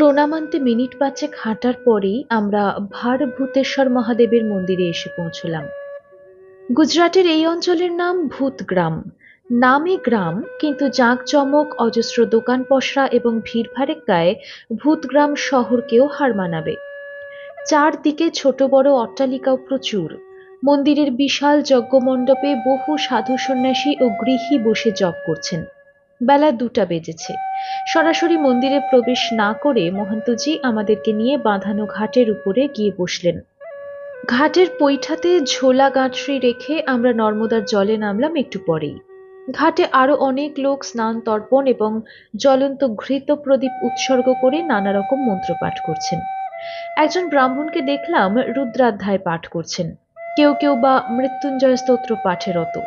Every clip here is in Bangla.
প্রণামান্তে মিনিট পাঁচেক হাঁটার পরেই আমরা ভার ভূতেশ্বর মহাদেবের মন্দিরে এসে পৌঁছলাম। গুজরাটের এই অঞ্চলের নাম ভূতগ্রাম। নামে গ্রাম, কিন্তু জাঁকজমক, অজস্র দোকান পসরা এবং ভিড়ভাড়েক্কায় ভূতগ্রাম শহরকেও হার মানাবে। চারদিকে ছোট বড় অট্টালিকাও প্রচুর। মন্দিরের বিশাল যজ্ঞমণ্ডপে বহু সাধু সন্ন্যাসী ও গৃহী বসে জপ করছেন। বেলা দুটা বেজেছে। সরাসরি মন্দিরে প্রবেশ না করে মহন্তজি আমাদেরকে নিয়ে বাঁধানো ঘাটের উপরে গিয়ে বসলেন। ঘাটের পৈঠাতে ঝোলা গাঁটরি রেখে আমরা নর্মদার জলে নামলাম একটু পরেই। ঘাটে আরও অনেক লোক স্নান, তর্পণ এবং জ্বলন্ত ঘৃত প্রদীপ উৎসর্গ করে নানা রকম মন্ত্র পাঠ করছেন। একজন ব্রাহ্মণকে দেখলাম রুদ্রাধ্যায় পাঠ করছেন। কেউ কেউ বা মৃত্যুঞ্জয় স্তোত্র পাঠে রত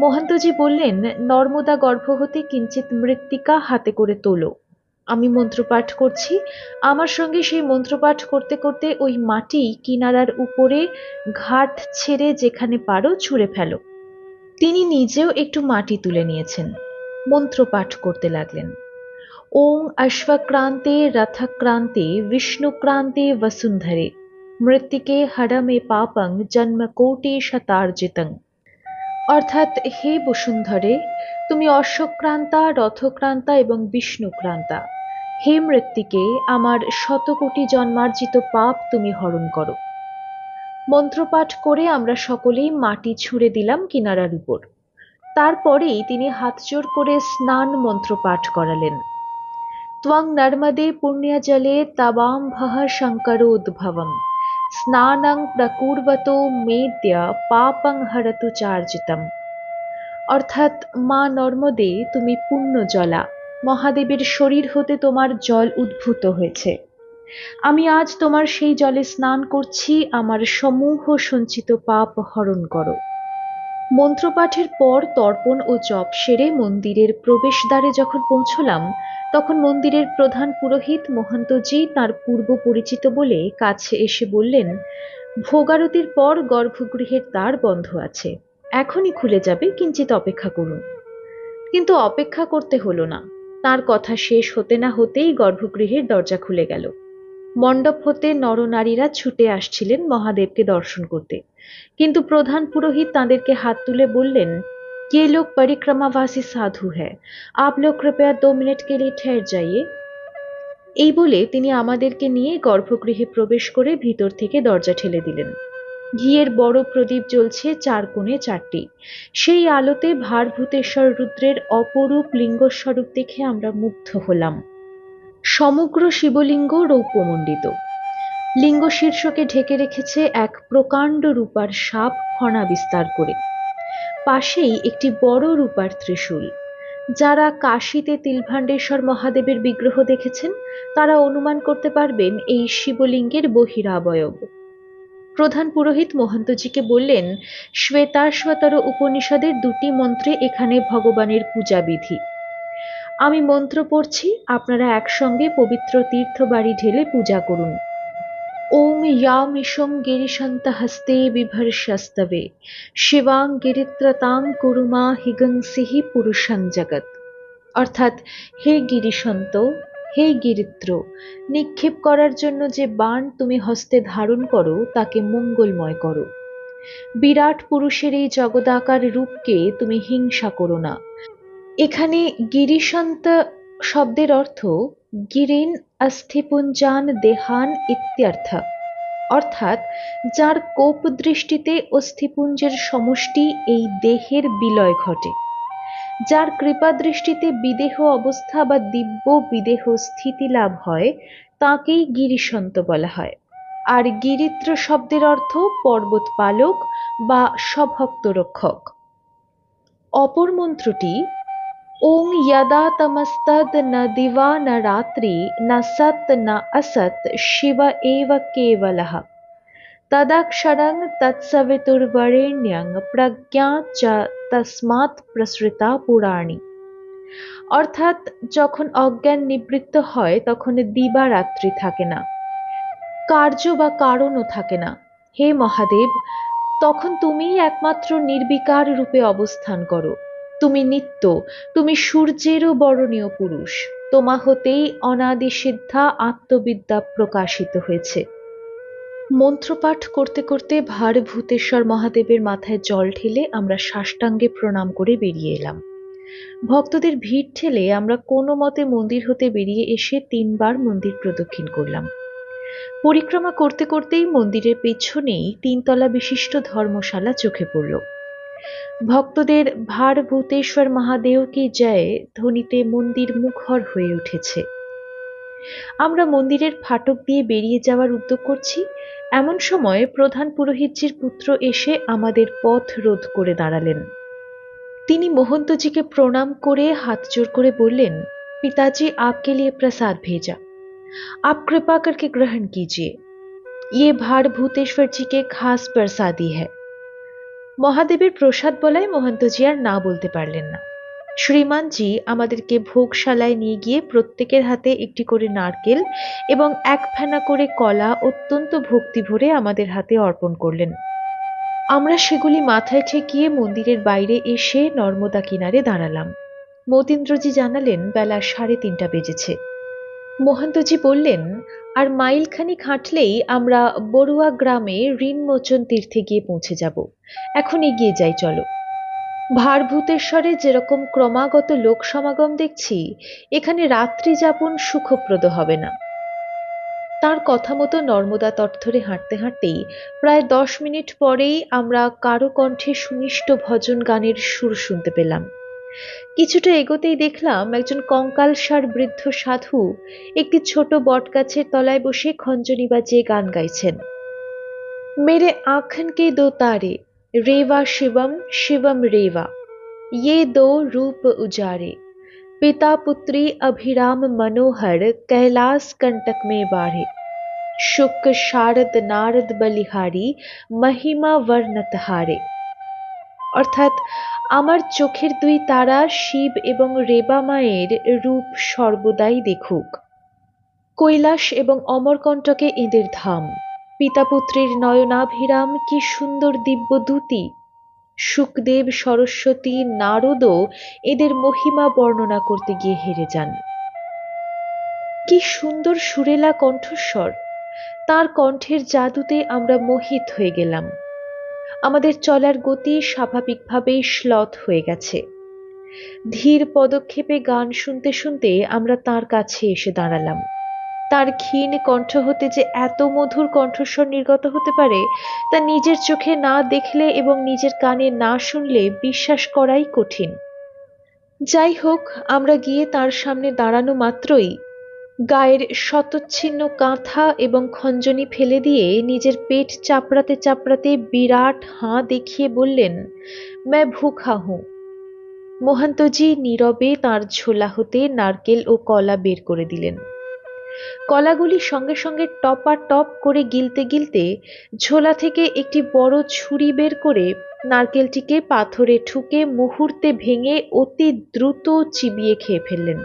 মহান্তজি বললেন, নর্মদা গর্ভ হতে কিঞ্চিত মৃত্তিকা হাতে করে তোলো। আমি মন্ত্রপাঠ করছি। আমার সঙ্গে সেই মন্ত্রপাঠ করতে করতে ওই মাটি কিনারার উপরে ঘাট ছেড়ে যেখানে পারো ছুঁড়ে ফেলো। তিনি নিজেও একটু মাটি তুলে নিয়েছেন। মন্ত্রপাঠ করতে লাগলেন। ওং অশ্বক্রান্তে রথক্রান্তে বিষ্ণুক্রান্তে বসুন্ধরে, মৃত্তিকে হরমে পাপং জন্ম কোটি শতার্জিতং অর্থাৎ হে বসুন্ধরে, তুমি অশ্বক্রান্তা, রথক্রান্তা এবং বিষ্ণুক্রান্তা। হে মৃত্তিকে, আমার শতকোটি জন্মার্জিত পাপ তুমি হরণ করো। মন্ত্রপাঠ করে আমরা সকলেই মাটি ছুঁড়ে দিলাম কিনারার উপর। তারপরেই তিনি হাতজোড় করে স্নান মন্ত্র পাঠ করালেন। ত্বং নর্মদে পুণ্য জলে তাবাম ভহ শঙ্করোদ্ভবম। স্নানং প্রকুর্বত মেদ্য পাপং হরতু চার্জিতম অর্থাৎ, মা নর্মদে তুমি পুণ্য জলা মহাদেবের শরীর হতে তোমার জল উদ্ভূত হয়েছে। আমি আজ তোমার সেই জলে স্নান করছি, আমার সমূহ সঞ্চিত পাপ হরণ করো। মন্ত্রপাঠের পর তর্পণ ও জপ সেরে মন্দিরের প্রবেশদ্বারে যখন পৌঁছলাম, তখন মন্দিরের প্রধান পুরোহিত মহন্তজি তার পূর্ব পরিচিত বলে কাছে এসে বললেন, ভোগারতির পর গর্ভগৃহের দ্বার বন্ধ আছে। এখনই খুলে যাবে কিঞ্চিত অপেক্ষা করুন। কিন্তু অপেক্ষা করতে হলো না। তার কথা শেষ হতে না হতেই গর্ভগৃহের দরজা খুলে গেল। মণ্ডপ হতে নরনারীরা ছুটে আসছিলেন মহাদেবকে দর্শন করতে। কিন্তু প্রধান পুরোহিত তাঁদেরকে হাত তুলে বললেন, কে লোক পরিক্রমাবাসী সাধু হ্যাঁ? আপ লোক কৃপয়া দো মিনিট কে ঠের যাইয়ে। এই বলে তিনি আমাদেরকে নিয়ে গর্ভগৃহে প্রবেশ করে ভিতর থেকে দরজা ঠেলে দিলেন। ঘিয়ের বড় প্রদীপ জ্বলছে চার কোণে চারটি। সেই আলোতে ভারভূতেশ্বর রুদ্রের অপরূপ লিঙ্গস্বরূপ দেখে আমরা মুগ্ধ হলাম। সমগ্র শিবলিঙ্গ রৌপ্যমণ্ডিত। লিঙ্গ শীর্ষকে ঢেকে রেখেছে এক প্রকাণ্ড রূপার সাপ ফণা বিস্তার করে। পাশেই একটি বড় রূপার ত্রিশূল। যারা কাশীতে তিলভাণ্ডেশ্বর মহাদেবের বিগ্রহ দেখেছেন, তারা অনুমান করতে পারবেন এই শিবলিঙ্গের বহিরাবয়ব। প্রধান পুরোহিত মহন্তজিকে বললেন শ্বেতাশ্বতর উপনিষদের দুটি মন্ত্রে এখানে ভগবানের পূজা বিধি আমি মন্ত্র পড়ছি, আপনারা একসঙ্গে পবিত্র তীর্থ বাড়ি ঢেলে পূজা করুন। ওং ইয়ামিষং গিরিশন্ত হস্তে বিভর্ষস্তবে, শিবাং গিরিত্রতাং কুরুমা হিগংসিহি পুরুষং জগৎ। অর্থাৎ, হে গিরিশন্ত, হে গিরিত্র, নিক্ষেপ করার জন্য যে বাণ তুমি হস্তে ধারণ করো, তাকে মঙ্গলময় করো। বিরাট পুরুষের এই জগদাকার রূপকে তুমি হিংসা করো না। এখানে গিরিশন্ত শব্দের অর্থ গিরিন অস্থিপুঞ্জান দেহান ইত্যর্থ। অর্থাৎ যার কোপ দৃষ্টিতে অস্থিপুঞ্জের সমষ্টি এই দেহের বিলয় ঘটে। যার কৃপা দৃষ্টিতে বিদেহ অবস্থা বা দিব্য বিদেহ স্থিতি লাভ হয়, তাকেই গিরিশন্ত বলা হয়। আর গিরিত্র শব্দের অর্থ পর্বত পালক বা স্বভক্ত রক্ষক অপর মন্ত্রটি ওং यदा तमस्तद न दिवा न रात्रि न सत् न असत् शिव एव केवलः তদাক্ষরং তৎসবিতুর্বরেণ্যং প্রজ্ঞা চ তস্মাৎ প্রসৃতা পুরাণী অর্থাৎ যখন অজ্ঞান নিবৃত্ত হয় তখন দিবা রাত্রি থাকে না কার্য বা কারণও থাকে না হে মহাদেব তখন তুমিই একমাত্র নির্বিকার রূপে অবস্থান করো তুমি নিত্য, তুমি সূর্যেরও বরণীয় পুরুষ। তোমা হতেই অনাদি সিদ্ধা আত্মবিদ্যা প্রকাশিত হয়েছে। মন্ত্রপাঠ করতে করতে ভার ভূতেশ্বর মহাদেবের মাথায় জল ঢেলে আমরা সাষ্টাঙ্গে প্রণাম করে বেরিয়ে এলাম। ভক্তদের ভিড় ঠেলে আমরা কোনো মতে মন্দির হতে বেরিয়ে এসে তিনবার মন্দির প্রদক্ষিণ করলাম। পরিক্রমা করতে করতেই মন্দিরের পেছনেই তিনতলা বিশিষ্ট ধর্মশালা চোখে পড়ল। ভক্তদের ভার ভূতেশ্বর মহাদেব কি জয় ধ্বনিতে মন্দির মুখর হয়ে উঠেছে আমরা মন্দিরের ফাটক দিয়ে বেরিয়ে যাওয়ার উদ্যোগ করছি এমন সময় প্রধান পুরোহিতজির পুত্র এসে আমাদের পথ রোধ করে দাঁড়ালেন তিনি মোহন্তজিকে প্রণাম করে হাত জোর করে বললেন পিতাজি आपके लिए प्रसाद भेजा आप कृपा करके ग्रहण कीजिए ये भाड़ भूतेश्वर जी के खास प्रसादी है মহাদেবের প্রসাদ বলায় মহন্তজি আর না বলতে পারলেন না। শ্রীমানজি আমাদেরকে ভোগশালায় নিয়ে গিয়ে প্রত্যেকের হাতে একটি করে নারকেল এবং এক ফেনা করে কলা অত্যন্ত ভক্তি ভরে আমাদের হাতে অর্পণ করলেন। আমরা সেগুলি মাথায় ঠেকিয়ে মন্দিরের বাইরে এসে নর্মদা কিনারে দাঁড়ালাম। মতীন্দ্রজি জানালেন, বেলা সাড়ে তিনটা বেজেছে। মহান্তজি বললেন আর মাইলখানি হাঁটলেই আমরা বড়ুয়া গ্রামে ঋণমোচন তীর্থে গিয়ে পৌঁছে যাব। এখন এগিয়ে যাই, চলো। ভারভূতেশ্বরে যেরকম ক্রমাগত লোক সমাগম দেখছি, এখানে রাত্রি যাপন সুখপ্রদ হবে না। তার কথা মতো নর্মদা তট ধরে হাঁটতে হাঁটতেই প্রায় দশ মিনিট পরেই আমরা কারও কণ্ঠে সুমিষ্ট ভজন গানের সুর শুনতে পেলাম। কিছুটা এগোতেই দেখলাম একজন কঙ্কালসার বৃদ্ধ সাধু একটি ছোট বটগাছের তলায় বসে খঞ্জনি বাজিয়ে গান গাইছেন মেরে आँखन के दो तारे रेवा शिवम शिवम रेवा ये दो रूप उजारे पिता पुत्री अभिराम मनोहर कैलाश कंटक में बाढ़े शुक शारद नारद बलिहारी মহিমা বর্ণতহারে অর্থাৎ আমার চোখের দুই তারা শিব এবং রেবা মায়ের রূপ সর্বদাই দেখুক। কৈলাস এবং অমরকণ্টকে এদের ধাম। পিতাপুত্রের নয়নাভিরাম কি সুন্দর দিব্য দূতি সুখদেব, সরস্বতী, নারদও এদের মহিমা বর্ণনা করতে গিয়ে হেরে যান। কি সুন্দর সুরেলা কণ্ঠস্বর। তার কণ্ঠের জাদুতে আমরা মোহিত হয়ে গেলাম। আমাদের চলার গতি স্বাভাবিকভাবেই শ্লথ হয়ে গেছে। ধীর পদক্ষেপে গান শুনতে শুনতে আমরা তার কাছে এসে দাঁড়ালাম। তার ক্ষীণ কণ্ঠ হতে যে এত মধুর কণ্ঠস্বর নির্গত হতে পারে, তা নিজের চোখে না দেখলে এবং নিজের কানে না শুনলে বিশ্বাস করাই কঠিন। যাই হোক, আমরা গিয়ে তার সামনে দাঁড়ানো মাত্রই গায়ের শতচ্ছিন্ন কাঁথা এবং খঞ্জনি ফেলে দিয়ে নিজের পেট চাপড়াতে চাপড়াতে বিরাট হাঁ দেখিয়ে বললেন, ম্যা ভুখা হুঁ। মহান্তজি নীরবে তার ঝোলা হতে নারকেল ও কলা বের করে দিলেন। কলাগুলি সঙ্গে সঙ্গে টপা টপ করে গিলতে গিলতে ঝোলা থেকে একটি বড় ছুরি বের করে নারকেলটিকে পাথরে ঠুকে মুহূর্তে ভেঙে অতি দ্রুত চিবিয়ে খেয়ে ফেললেন।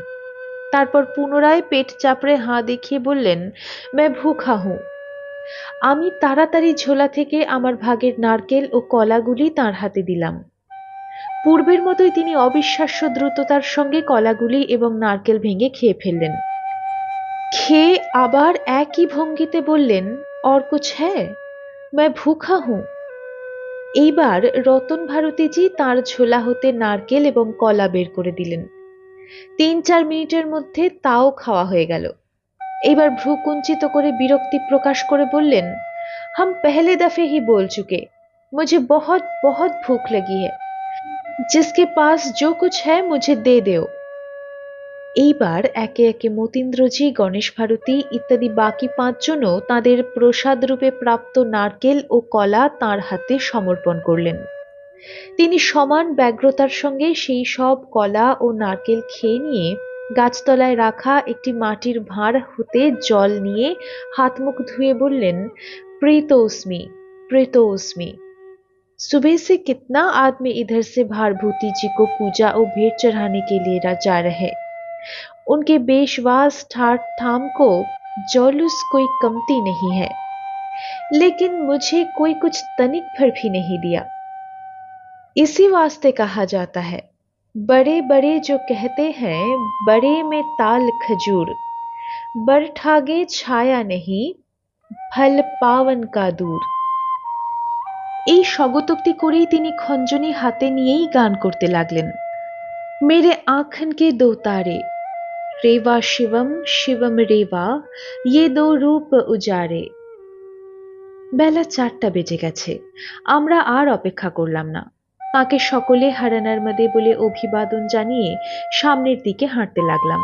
তারপর পুনরায় পেট চাপড়ে হাঁ দেখিয়ে বললেন ম্যা ভুখা হুঁ আমি তাড়াতাড়ি ঝোলা থেকে আমার ভাগের নারকেল ও কলাগুলি তার হাতে দিলাম পূর্বের মতোই তিনি অবিশ্বাস্য দ্রুততার সঙ্গে কলাগুলি এবং নারকেল ভেঙে খেয়ে ফেললেন খেয়ে আবার একই ভঙ্গিতে বললেন और कुछ है मैं ভুখা হুঁ এইবার রতন ভারতীজি তার ঝোলা হতে নারকেল এবং কলা বের করে দিলেন তিন চার মিনিটের মধ্যে তাও খাওয়া হয়ে গেল এবার ভ্রু কুঞ্চিত করে বিরক্তি প্রকাশ করে বললেন हम पहले दफे ही बोल चुके मुझे बहुत बहुत भूख लगी है जिसके पास जो कुछ है मुझे दे देओ এইবার একে একে মতীন্দ্রজি গণেশ ভারতী ইত্যাদি বাকি পাঁচজনও তাদের প্রসাদ রূপে প্রাপ্ত নারকেল ও কলা তার হাতে সমর্পণ করলেন তিনি সমান ব্যগ্রতার সঙ্গে সেই সব কলা ও নারকেল খেয়ে নিয়ে গাছতলায় রাখা একটি মাটির ভাঁড় হতে জল নিয়ে হাত মুখ ধুয়ে বললেন प्रीतोस्मी प्रीतोस्मी सुबह से कितना आदमी इधर से भारभूति जी को पूजा और भेंट चढ़ाने के लिए जा रहे उनके बेशवास ठाट ठाम को जौलुस कोई कमती नहीं है लेकिन मुझे कोई कुछ तनिक भर भी नहीं दिया इसी वास्ते कहा जाता है बड़े बड़े जो कहते हैं बड़े में ताल खजूर बर ठागे ছায়া নেহি ফল পাওয়ান কা দূর এই স্বগতোক্তি করেই তিনি খঞ্জনি হাতে নিয়েই গান করতে লাগলেন মেরে आँखन के दो तारे रेवा शिवम शिवम रेवा ये दो রূপ উজারে বেলা চারটা বেজে গেছে আমরা আর অপেক্ষা করলাম না তাকে সকলে হারানার মাদে বলে অভিবাদন জানিয়ে সামনের দিকে হাঁটতে লাগলাম।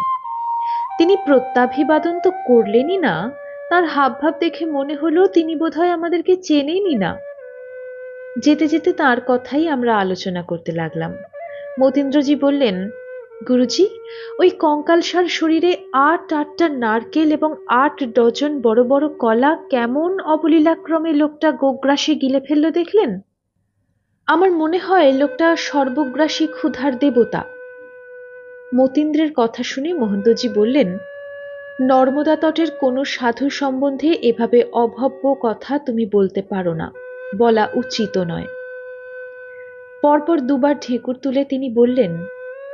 তিনি প্রত্যাভিবাদন তো করলেনই না, তার হাবভাব দেখে মনে হলো তিনি বোধহয় আমাদেরকে চেনেনই না। যেতে যেতে তার কথাই আমরা আলোচনা করতে লাগলাম। মতীন্দ্রজি বললেন, গুরুজি, ওই কঙ্কালসার শরীরে আট আটটা নারকেল এবং আট ডজন বড় বড় কলা কেমন অবলীলাক্রমে লোকটা গোগ্রাসে গিলে ফেলল দেখলেন? আমার মনে হয় লোকটা সর্বগ্রাসী ক্ষুধার দেবতা। মতীন্দ্রের কথা শুনে মহন্তজি বললেন, নর্মদা তটের কোনো সাধু সম্বন্ধে এভাবে অভব্য কথা তুমি বলতে পারো না, বলা উচিত নয়। পরপর দুবার ঢেকুর তুলে তিনি বললেন,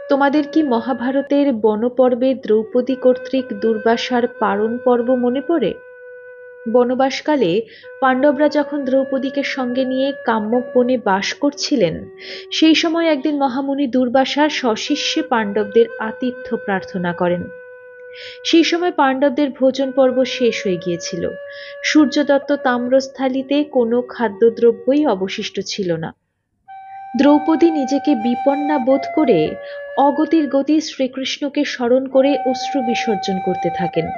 তোমাদের কি মহাভারতের বনপর্বে দ্রৌপদী কর্তৃক দুর্বাসার পারণ পর্ব মনে পড়ে? বনবাসকালে পাণ্ডবরা যখন দ্রৌপদীকে সঙ্গে নিয়ে কাম্যক বনে বাস করছিলেন, সেই সময় একদিন মহামুনি দুর্বাসা সশিষ্যে পাণ্ডবদের আতিথ্য প্রার্থনা করেন। সেই সময় পাণ্ডবদের ভোজন পর্ব শেষ হয়ে গিয়েছিল। সূর্যদত্ত তাম্রস্থালিতে কোনো খাদ্যদ্রব্যই অবশিষ্ট ছিল না। দ্রৌপদী নিজেকে বিপন্না বোধ করে অগতির গতি শ্রীকৃষ্ণকে স্মরণ করে অশ্রু বিসর্জন করতে থাকেন।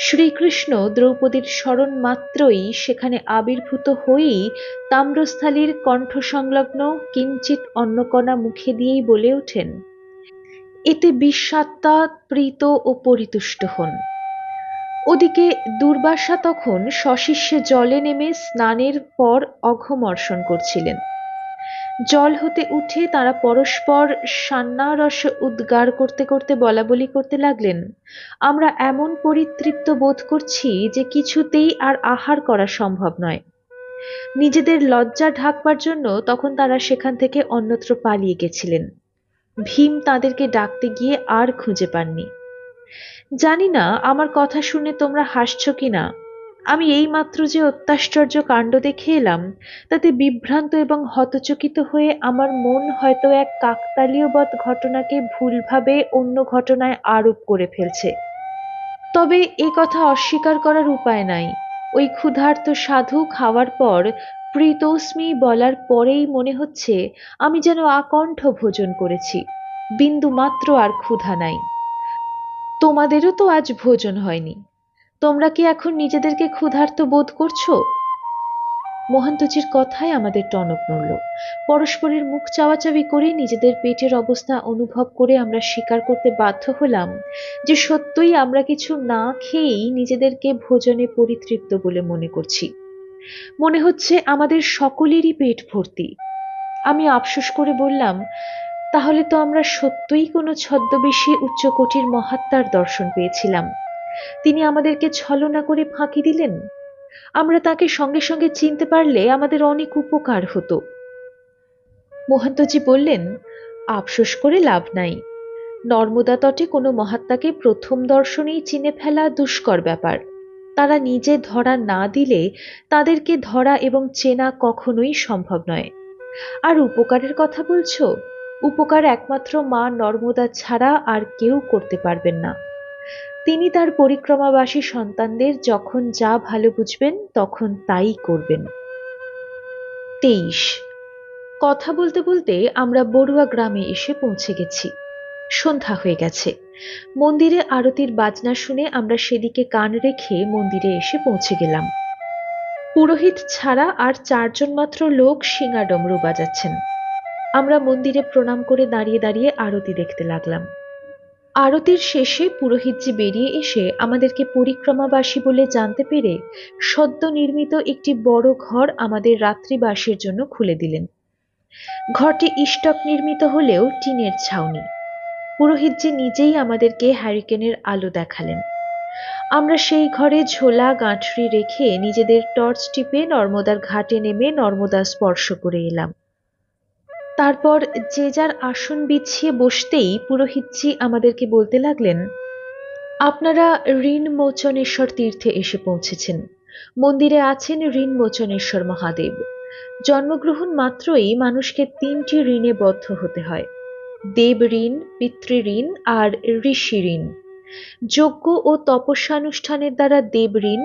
শ্রীকৃষ্ণ দ্রৌপদীর স্মরণ মাত্রই সেখানে আবির্ভূত হয়েই তাম্রস্থালীর কণ্ঠ সংলগ্ন কিঞ্চিত অন্নকণা মুখে দিয়েই বলে ওঠেন, এতে বিশ্বাত্মা প্রীত ও পরিতুষ্ট হন। ওদিকে দুর্বাসা তখন সশিষ্যে জলে নেমে স্নানের পর অঘমর্ষণ করছিলেন। জল হতে উঠে তারা পরস্পর সান্নারস উদ্গার করতে করতে বলা বলি করতে লাগলেন। আমরা এমন পরিতৃপ্ত বোধ করছি যে কিছুতেই আর আহার করা সম্ভব নয়। নিজেদের লজ্জা ঢাকবার জন্য তখন তারা সেখান থেকে অন্যত্র পালিয়ে গেছিলেন। ভীম তাদেরকে ডাকতে গিয়ে আর খুঁজে পাননি। জানি না, আমার কথা শুনে তোমরা হাসছ কিনা আমি এইমাত্র যে অত্যাশ্চর্য কাণ্ড দেখে এলাম, তাতে বিভ্রান্ত এবং হতচকিত হয়ে আমার মন হয়তো এক কাকতালীয়বৎ ঘটনাকে ভুলভাবে অন্য ঘটনায় আরোপ করে ফেলছে। তবে এ কথা অস্বীকার করার উপায় নাই। ওই ক্ষুধার্ত সাধু খাওয়ার পর প্রীতস্মি বলার পরেই মনে হচ্ছে আমি যেন আকণ্ঠ ভোজন করেছি। বিন্দু মাত্র আর ক্ষুধা নাই। তোমাদেরও তো আজ ভোজন হয়নি। তোমরা কি এখন নিজেদেরকে ক্ষুধার্ত বোধ করছ? মহান্তজির কথায় আমাদের টনক নড়ল। পরস্পরের মুখ চাওয়াচাবি করে নিজেদের পেটের অবস্থা অনুভব করে আমরা স্বীকার করতে বাধ্য হলাম যে সত্যই আমরা কিছু না খেয়েই নিজেদেরকে ভোজনে পরিতৃপ্ত বলে মনে করছি। মনে হচ্ছে আমাদের সকলেরই পেট ভর্তি। আমি আফসোস করে বললাম, তাহলে তো আমরা সত্যই কোনো ছদ্মবেশী উচ্চকোটির মহাত্মার দর্শন পেয়েছিলাম। তিনি আমাদেরকে ছলনা করে ফাঁকি দিলেন। আমরা তাকে সঙ্গে সঙ্গে চিনতে পারলে আমাদের অনেক উপকার হতো। মহান্তজি বললেন, আফসোস করে লাভ নাই। নর্মদা তটে কোনো মহাত্মাকে প্রথম দর্শনেই চিনে ফেলা দুষ্কর ব্যাপার। তারা নিজে ধরা না দিলে তাদেরকে ধরা এবং চেনা কখনোই সম্ভব নয়। আর উপকারের কথা বলছো? উপকার একমাত্র মা নর্মদা ছাড়া আর কেউ করতে পারবেন না। তিনি তার পরিক্রমাবাসী সন্তানদের যখন যা ভালো বুঝবেন, তখন তাই করবেন। তেইশ। কথা বলতে বলতে আমরা বড়ুয়া গ্রামে এসে পৌঁছে গেছি। সন্ধ্যা হয়ে গেছে। মন্দিরে আরতির বাজনা শুনে আমরা সেদিকে কান রেখে মন্দিরে এসে পৌঁছে গেলাম। পুরোহিত ছাড়া আর চারজন মাত্র লোক শিঙা ডমরু বাজাচ্ছেন। আমরা মন্দিরে প্রণাম করে দাঁড়িয়ে দাঁড়িয়ে আরতি দেখতে লাগলাম। আরতির শেষে পুরোহিতজি বেরিয়ে এসে আমাদেরকে পরিক্রমাবাসী বলে জানতে পেরে সদ্য নির্মিত একটি বড় ঘর আমাদের রাত্রিবাসের জন্য খুলে দিলেন। ঘরটি ইস্টক নির্মিত হলেও টিনের ছাউনি। পুরোহিতজি নিজেই আমাদেরকে হ্যারিকেনের আলো দেখালেন। আমরা সেই ঘরে ঝোলা গাঁঠরি রেখে নিজেদের টর্চ টিপে নর্মদার ঘাটে নেমে নর্মদা স্পর্শ করে এলাম। তারপর যে যার আসন বিছিয়ে বসতেই পুরোহিতজি আমাদেরকে বলতে লাগলেন, আপনারা ঋণ মোচনেশ্বর তীর্থে এসে পৌঁছেছেন। মন্দিরে আছেন ঋণ মোচনেশ্বর মহাদেব। জন্মগ্রহণ মাত্রই মানুষকে তিনটি ঋণে বদ্ধ হতে হয়। দেব ঋণ পিতৃঋণ আর ঋষি ঋণ। যজ্ঞ ও তপস্যানুষ্ঠানের দ্বারা দেব ঋণ,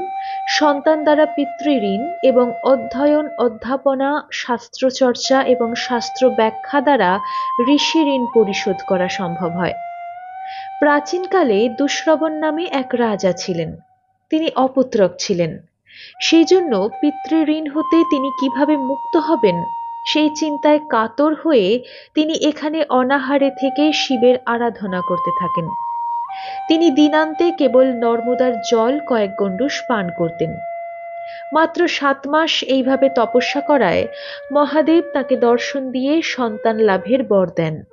সন্তান দ্বারা পিতৃঋণ এবং অধ্যয়ন, অধ্যাপনা, শাস্ত্রচর্চা এবং শাস্ত্র ব্যাখ্যা দ্বারা ঋষি ঋণ পরিশোধ করা সম্ভব হয়। প্রাচীনকালে দুশ্রবণ নামে এক রাজা ছিলেন। তিনি অপুত্রক ছিলেন। সেই জন্য পিতৃঋণ হতে তিনি কীভাবে মুক্ত হবেন, সেই চিন্তায় কাতর হয়ে তিনি এখানে অনাহারে থেকে শিবের আরাধনা করতে থাকেন। তিনি দিনান্তে কেবল নর্মদার জল কয়েক গণ্ডুষ পান করতেন। মাত্র সাত মাস এইভাবে তপস্যা করায় মহাদেব তাকে দর্শন দিয়ে সন্তান লাভের বর দেন।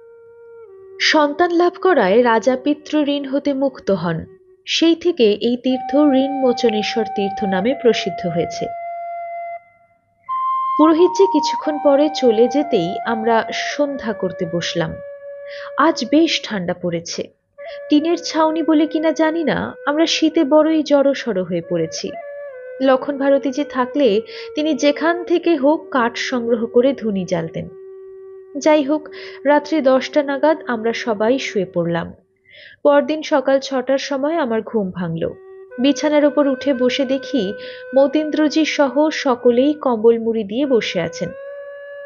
সন্তান লাভ করায় রাজা পিতৃ ঋণ হতে মুক্ত হন। সেই থেকে এই তীর্থ ঋণ মোচনেশ্বর তীর্থ নামে প্রসিদ্ধ হয়েছে। পুরোহিতজি কিছুক্ষণ পরে চলে যেতেই আমরা সন্ধ্যা করতে বসলাম। আজ বেশ ঠান্ডা পড়েছে। টিনের ছাউনি বলে কিনা জানি না, আমরা শীতে বড়ই জড়সড় হয়ে পড়েছি। লক্ষণ ভারতী যে থাকলে, তিনি যেখান থেকে হোক কাঠ সংগ্রহ করে ধুনি জ্বালতেন। যাই হোক, রাত্রি দশটা নাগাদ আমরা সবাই শুয়ে পড়লাম। পরদিন সকাল ছটার সময় আমার ঘুম ভাঙল। বিছানার ওপর উঠে বসে দেখি, মতীন্দ্রজি সহ সকলেই কম্বল মুড়ি দিয়ে বসে আছেন।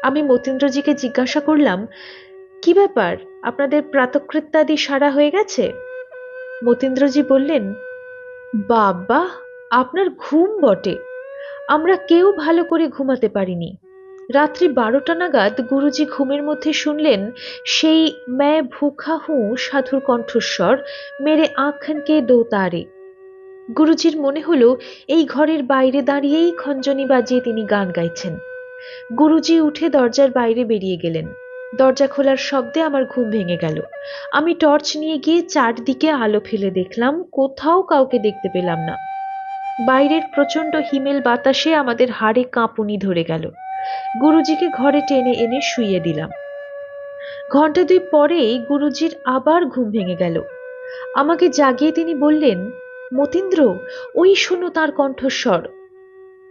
আমি মতীন্দ্রজিকে জিজ্ঞাসা করলাম, কি ব্যাপার? আপনাদের প্রাতকৃত্যাদি সারা হয়ে গেছে? মতীন্দ্রজি বললেন, বাবা, আপনার ঘুম বটে। আমরা কেউ ভালো করে ঘুমাতে পারিনি। রাত্রি বারোটা নাগাদ গুরুজি ঘুমের মধ্যে শুনলেন, সেই ম্যা ভুখা হু সাধুর কণ্ঠস্বর মেরে আঁখানকে দোতারে। গুরুজির মনে হলো, এই ঘরের বাইরে দাঁড়িয়েই খঞ্জনি বাজিয়ে তিনি গান গাইছেন। গুরুজি উঠে দরজার বাইরে বেরিয়ে গেলেন। দরজা খোলার শব্দে আমার ঘুম ভেঙে গেল। আমি টর্চ নিয়ে গিয়ে চারদিকে আলো ফেলে দেখলাম, কোথাও কাউকে দেখতে পেলাম না। বাইরের প্রচণ্ড হিমেল বাতাসে আমাদের হাড়ে কাঁপুনি ধরে গেল। গুরুজিকে ঘরে টেনে এনে শুইয়ে দিলাম। ঘণ্টা দুই পরেই গুরুজির আবার ঘুম ভেঙে গেল। আমাকে জাগিয়ে তিনি বললেন, মতীন্দ্র, ওই শোনো তার কণ্ঠস্বর।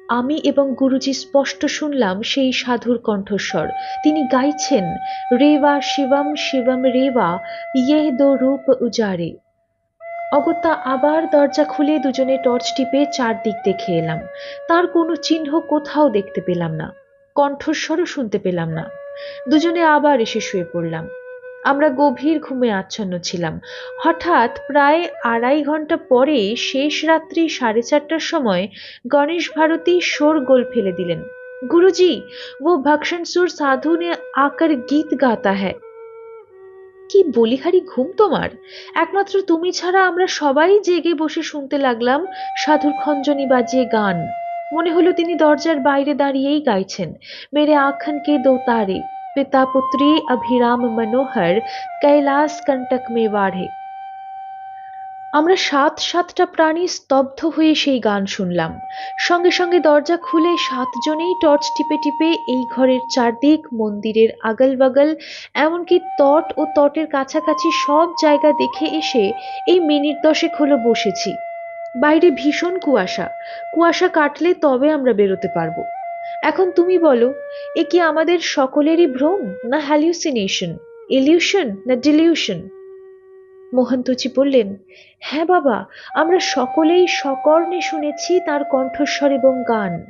আমি এবং গুরুজি স্পষ্ট শুনলাম সেই সাধুর কণ্ঠস্বর। তিনি গাইছেন রেবা শিবম শিবম রেবা ইয়ে দো রূপ উজারে অগত্যা আবার দরজা খুলে দুজনে টর্চ টিপে চারদিক দেখে এলাম। তার কোনো চিহ্ন কোথাও দেখতে পেলাম না, কণ্ঠস্বরও শুনতে পেলাম না। দুজনে আবার এসে শুয়ে পড়লাম। আমরা গভীর ঘুমে আচ্ছন্ন ছিলাম। হঠাৎ প্রায় আড়াই ঘণ্টা পরে শেষ রাত্রি সাড়ে চারটার সময় গণেশ ভারতী শোর গোল ফেলে দিলেন। গুরুজি, ও সুর সাধু নে আকার গীত গাতা হ্যায়। কি বলিহারি ঘুম তোমার? একমাত্র তুমি ছাড়া আমরা সবাই জেগে বসে শুনতে লাগলাম সাধুর খঞ্জনি বাজিয়ে গান। মনে হলো তিনি দরজার বাইরে দাঁড়িয়েই গাইছেন। মেরে আখানকে দোতারে পিতা পুত্রী অভিরাম মনোহর কৈলাস কণ্টক মে বাড়ে আমরা সাত সাতটা প্রাণী স্তব্ধ হয়ে সেই গান শুনলাম। সঙ্গে সঙ্গে দরজা খুলে সাতজনেই টর্চ টিপে টিপে এই ঘরের চারদিক, মন্দিরের আগল বাগল এমনকি তট ও তটের কাছাকাছি সব জায়গা দেখে এসে এই মিনিট দশেক হলো বসেছি। বাইরে ভীষণ কুয়াশা। কুয়াশা কাটলে তবে আমরা বেরোতে পারব। এখন তুমি বলো, এ কি আমাদের সকলেরই ভ্রম না হ্যালিউসিনেশন ইলিউশন না ডিলিউশন মোহন্তজি বললেন হ্যাঁ বাবা, আমরা সকলেই সকর্ণে শুনেছি তার কণ্ঠস্বর এবং গান।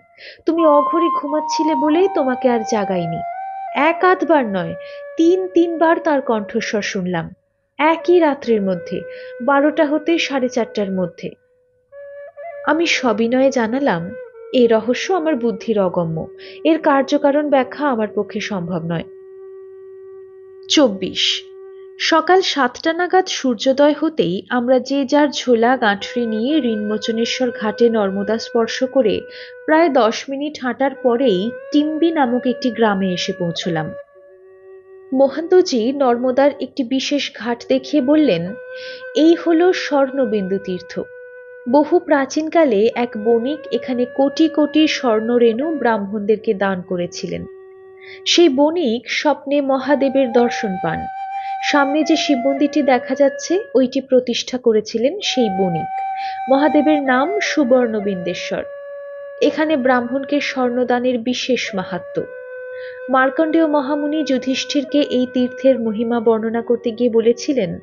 তুমি অঘরে ঘুমাচ্ছিলে বলেই তোমাকে আর জাগাইনি। এক আধবার নয়, তিন তিনবার তার কণ্ঠস্বর শুনলাম। একই রাত্রের মধ্যে, বারোটা হতে সাড়ে চারটার মধ্যে। আমি সবিনয়ে জানালাম এই রহস্য আমার বুদ্ধির অগম্য। এর কার্যকারণ ব্যাখ্যা আমার পক্ষে সম্ভব নয়। চব্বিশ। সকাল সাতটা নাগাদ সূর্যোদয় হতেই আমরা যে যার ঝোলা গাঁঠরি নিয়ে ঋণমোচনেশ্বর ঘাটে নর্মদা স্পর্শ করে প্রায় দশ মিনিট হাঁটার পরেই টিম্বি নামক একটি গ্রামে এসে পৌঁছলাম। মহান্তজি নর্মদার একটি বিশেষ ঘাট দেখিয়ে বললেন, এই হলো স্বর্ণবিন্দু তীর্থ। বহু প্রাচীনকালে এক বণিক এখানে কোটি কোটি স্বর্ণরেণু ব্রাহ্মণদেরকে দান করেছিলেন। সেই বণিক স্বপ্নে মহাদেবের দর্শন পান। সামনে যে শিব মন্দিরটি দেখা যাচ্ছে, ওইটি প্রতিষ্ঠা করেছিলেন সেই বণিক। মহাদেবের নাম সুবর্ণবিন্দেশ্বর। এখানে ব্রাহ্মণকে স্বর্ণদানের বিশেষ মাহাত্ম। মার্কণ্ডেয় মহামুনি যুধিষ্ঠিরকে এই তীর্থের মহিমা বর্ণনা করতে গিয়ে বলেছিলেন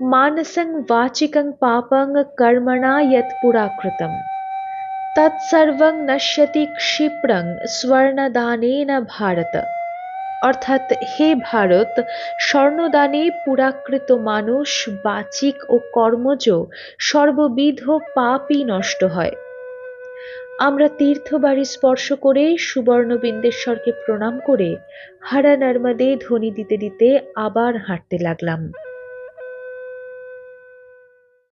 মানসং বাচিকং পাপং ইয়ৎ পুরাকৃতম তৎসর্বং নশ্যতি ক্ষিপ্রং স্বর্ণদানেন ভারত অর্থাৎ হে ভারত স্বর্ণদানে পুরাকৃত মানুষ বাচিক ও কর্মজ সর্ববিধ পাপই নষ্ট হয়। আমরা তীর্থবাড়ি স্পর্শ করে সুবর্ণবিন্দেশ্বরকে প্রণাম করে হারা নর্মদে ধ্বনি দিতে দিতে আবার হাঁটতে লাগলাম।